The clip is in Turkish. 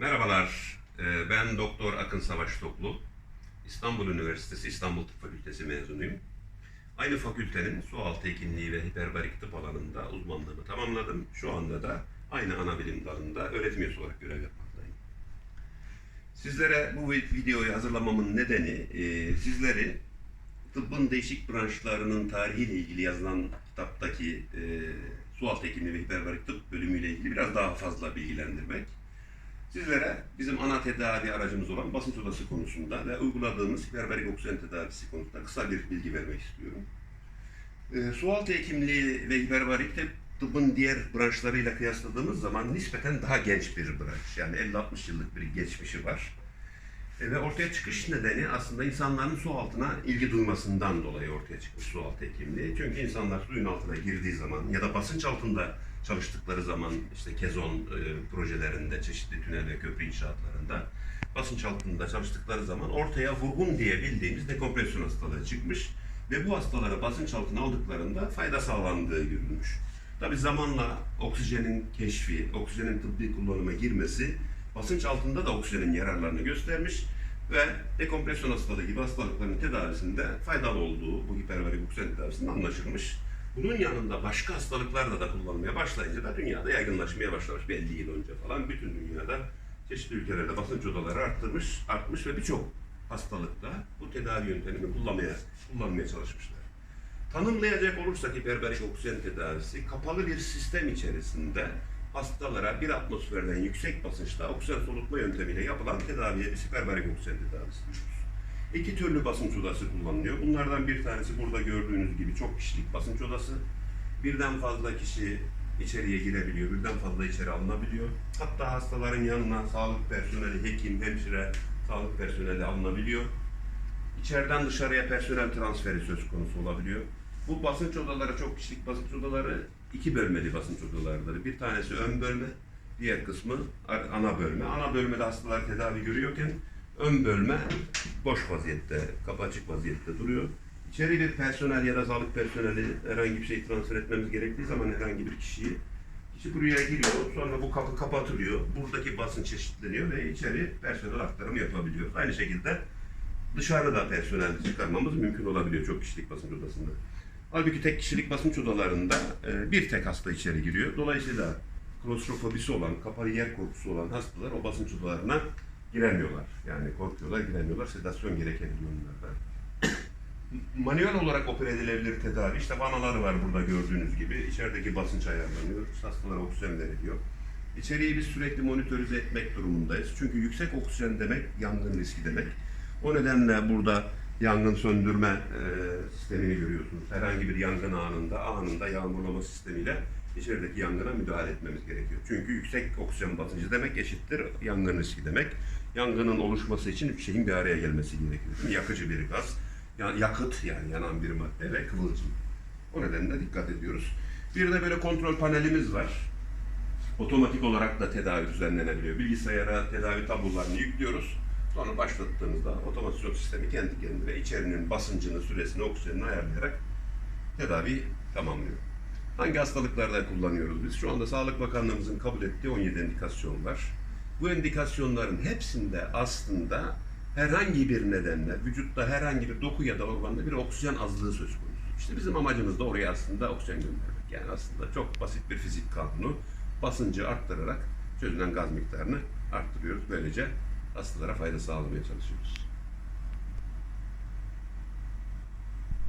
Merhabalar, ee, ben Doktor Akın Savaş Toklu. İstanbul Üniversitesi İstanbul Tıp Fakültesi mezunuyum. Aynı fakültenin sualtı hekimliği ve hiperbarik tıp alanında uzmanlığımı tamamladım. Şu anda da aynı ana bilim dalında öğretim üyesi olarak görev yapmaktayım. Sizlere bu vi- videoyu hazırlamamın nedeni e, sizleri tıbbın değişik branşlarının tarihiyle ilgili yazılan kitaptaki e, sualtı hekimliği ve hiperbarik tıp bölümüyle ilgili biraz daha fazla bilgilendirmek. Sizlere bizim ana tedavi aracımız olan basınç odası konusunda ve uyguladığımız hiperbarik oksijen tedavisi konusunda kısa bir bilgi vermek istiyorum. E, sualtı hekimliği ve hiperbarik tıp tıbbın diğer branşlarıyla kıyasladığımız zaman nispeten daha genç bir branş. Yani 50-60 yıllık bir geçmişi var. E, Ve ortaya çıkış nedeni aslında insanların su altına ilgi duymasından dolayı ortaya çıkmış su altı hekimliği. Çünkü insanlar suyun altına girdiği zaman ya da basınç altında çalıştıkları zaman işte kezon e, projelerinde, çeşitli tünel ve köprü inşaatlarında basınç altında çalıştıkları zaman ortaya vurgun diye bildiğimiz dekompresyon hastalığı çıkmış ve bu hastalara basınç altına aldıklarında fayda sağlandığı görülmüş. Tabi zamanla oksijenin keşfi, oksijenin tıbbi kullanıma girmesi basınç altında da oksijenin yararlarını göstermiş ve dekompresyon hastalığı gibi hastalıkların tedavisinde faydalı olduğu bu hiperbarik oksijen tedavisinde anlaşılmış. Bunun yanında başka hastalıklarda da kullanılmaya başlayınca da dünyada yaygınlaşmaya başlamış. Bir 50 yıl önce falan bütün dünyada çeşitli ülkelerde basınç odaları arttırmış, artmış ve birçok hastalıkta bu tedavi yöntemini kullanmaya, kullanmaya çalışmışlar. Tanımlayacak olursak hiperbarik oksijen tedavisi kapalı bir sistem içerisinde hastalara bir atmosferden yüksek basınçta oksijen solutma yöntemiyle yapılan tedaviye biz hiperbarik oksijen tedavisi diyoruz. İki türlü basınç odası kullanılıyor. Bunlardan bir tanesi burada gördüğünüz gibi çok kişilik basınç odası. Birden fazla kişi içeriye girebiliyor, birden fazla içeri alınabiliyor. Hatta hastaların yanına sağlık personeli, hekim, hemşire, sağlık personeli alınabiliyor. İçeriden dışarıya personel transferi söz konusu olabiliyor. Bu basınç odaları, çok kişilik basınç odaları iki bölmeli basınç odalarıdır. Bir tanesi ön bölme, diğer kısmı ana bölme. Ana bölmede hastalar tedavi görüyorken ön bölme boş vaziyette, kapı açık vaziyette duruyor. İçeri bir personel ya da sağlık personeli herhangi bir şey transfer etmemiz gerektiği zaman herhangi bir kişiyi kişi buraya giriyor, sonra bu kapı kapatılıyor, buradaki basınç çeşitleniyor ve içeri personel aktarımı yapabiliyor. Aynı şekilde dışarıda personel çıkarmamız mümkün olabiliyor çok kişilik basınç odasında. Halbuki tek kişilik basınç odalarında e, bir tek hasta içeri giriyor. Dolayısıyla klostrofobisi olan, kapalı yer korkusu olan hastalar o basınç odalarına giremiyorlar. Yani korkuyorlar, giremiyorlar. Sedasyon gerekebiliyor onlarda. Manuel olarak opere edilebilir tedavi. İşte vanaları var burada gördüğünüz gibi. İçerideki basınç ayarlanıyor. Hastalara oksijen veriliyor. İçeriği biz sürekli monitörize etmek durumundayız. Çünkü yüksek oksijen demek yangın riski demek. O nedenle burada yangın söndürme e, sistemini görüyorsunuz. Herhangi bir yangın anında, anında yağmurlama sistemiyle içerideki yangına müdahale etmemiz gerekiyor. Çünkü yüksek oksijen basıncı demek eşittir yangın riski demek. Yangının oluşması için üç şeyin bir araya gelmesi gerekiyor. Mi? Yakıcı bir gaz, ya- yakıt yani yanan bir madde ve kıvılcım. O nedenle dikkat ediyoruz. Bir de böyle kontrol panelimiz var. Otomatik olarak da tedavi düzenlenebiliyor. Bilgisayara tedavi tablolarını yüklüyoruz. Sonra başlattığımızda otomasyon sistemi kendi kendine içerinin basıncını, süresini, oksijenini ayarlayarak tedavi tamamlıyor. Hangi hastalıklarda kullanıyoruz biz? Şu anda Sağlık Bakanlığımızın kabul ettiği 17 indikasyon var. Bu indikasyonların hepsinde aslında herhangi bir nedenle vücutta herhangi bir doku ya da organda bir oksijen azlığı söz konusu. İşte bizim amacımız da oraya aslında oksijen göndermek. Yani aslında çok basit bir fizik kanunu. Basıncı arttırarak çözülen gaz miktarını arttırıyoruz. Böylece hastalara fayda sağlamaya çalışıyoruz.